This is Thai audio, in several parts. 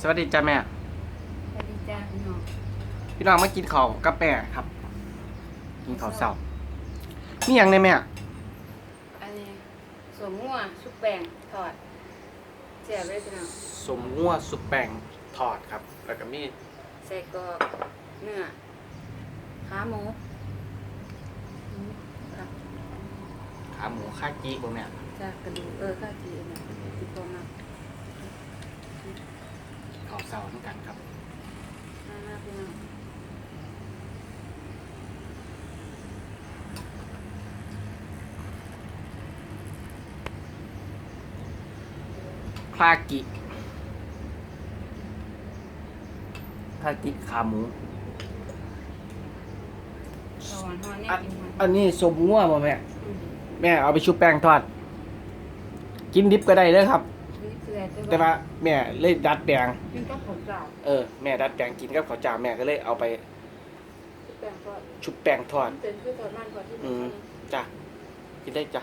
สวัสดีจ้าแม่ สวัสดีจ้าพี่น้องพี่น้องมากินข้าวกับแม่ครับ กินข้าวเช้ามีหยังในแม่อันนี้สวมงัวชุบแป้งทอดเสียบเลยพี่น้องสมงัวสุปแป้งทอดครับ แล้วก็มีใส่กรอกเนื้อขาหมูอืมครับขาหมูคากิบ่แม่จ้ากระดูกเออข้าวจีเนี่ยติดตัวมาก ข้าวเช้าเหมือนกันครับมามาพี่น้องคากิคากิขาหมูตะวันฮอนเนี่ยอันกินมันอันนี้สมงัวบ่แม่ อืมแม่เอาไปชุบแป้งทอด กินดิบก็ได้เลยครับนี่คืออะไร แต่ว่าแม่เลยดัดแปลงกินก็ผมเจ้าเออแม่ดัดแปลงกินกับข้าวเจ้าแม่ก็เลยเอาไปชุบแป้งทอดชุบแป้งทอดมันเป็นคือทอดมันทอดที่อืม จ้ะ กินได้จ้ะ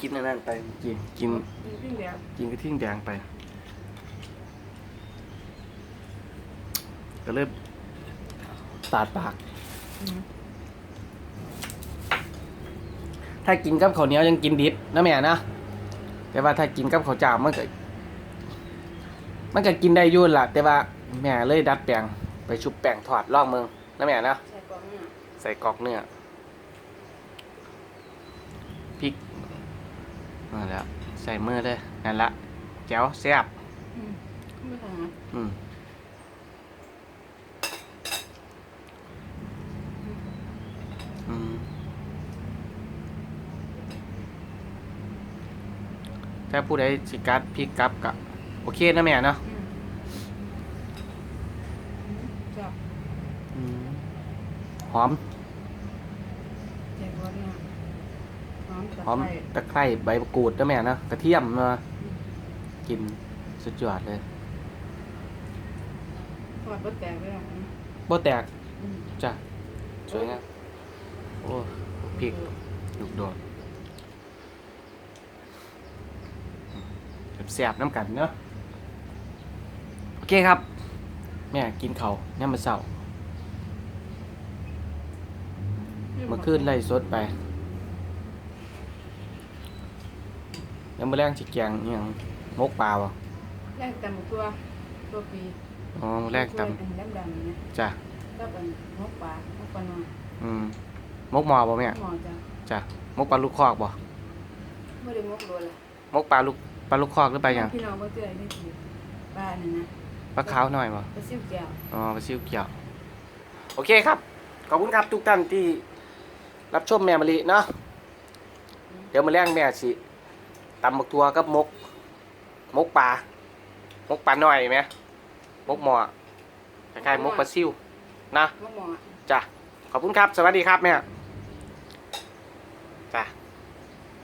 กินอันนั้นไป กิน กิน กินปิ้งแบบกินกระทิ่งแดงไป ก็เริ่มตาดปากอืมถ้ากินกับข้าวเหนียวยังกินดิบนะแม่นะ แต่ว่าถ้ากินกับข้าวจ้ามันก็มันก็กินได้อยุ่นนล่ะ แต่ว่าแม่เลยดัดแปลงไปชุบแป้งทอดล่องเมืองนะแม่นะใส่กรอกเนื้อใส่กรอกเนื้อพริกนั่นแหล้วใส่มือเลยนั่นละแจ๋วแซ่บอืมไม่ทำนะ อืมอืม ถ้าผู้ใดสิกัดพริกกลับกะโอเคนะแม่เนาะอืมอืมจ้ะอืมหอมใส่กรอกเนื้อหอมตะหอมไคร้ตะไคร้ใบมะกรูดนะแม่นะกระเทียมเนาะกินสุดยอดเลยทอดบ่แตกเลยอะบ่แตกอืมจ้ะสวยงามโอ้พริกลูกโดด แสบๆน้ำกันเนาะโอเคครับ แม่กินเขาวเนี่ยามมาเศร้าเมื่อคืนไล่สดไปยังมาแรงสิแกงอหยังมกปลาวะแรกตำตัวตัวปีอ๋อมื้อแรกตตัวอันดำๆนี่นะำจ้ะก็เป็นมกปลามกปลาน้อยอืมมกหมอบ่แม่หมอจ้ะจ้ะมกปลาลูกคอกบ่ไม่ได้มกโดนละมกปลาลูก ปลาลูกคอกหรือปลาหยังพี่น้องบ่เจอได้สิปลานี่นะปลาขาวหน่อยบ่ปลาซิ่วแก้วอ๋อปลาซิวเกี่ยวโอเคครับ ขอบคุณครับทุกท่านที่รับชมแม่มะลิเนาะเดี๋ยวมาแรงแม่สิตำบักทัวกับมก มกปลามกปลาหน่อยไหมมกหมอคล้ายๆมกปลาซิวนะมกหมอจ้ะขอบคุณครับ สวัสดีครับแม่ส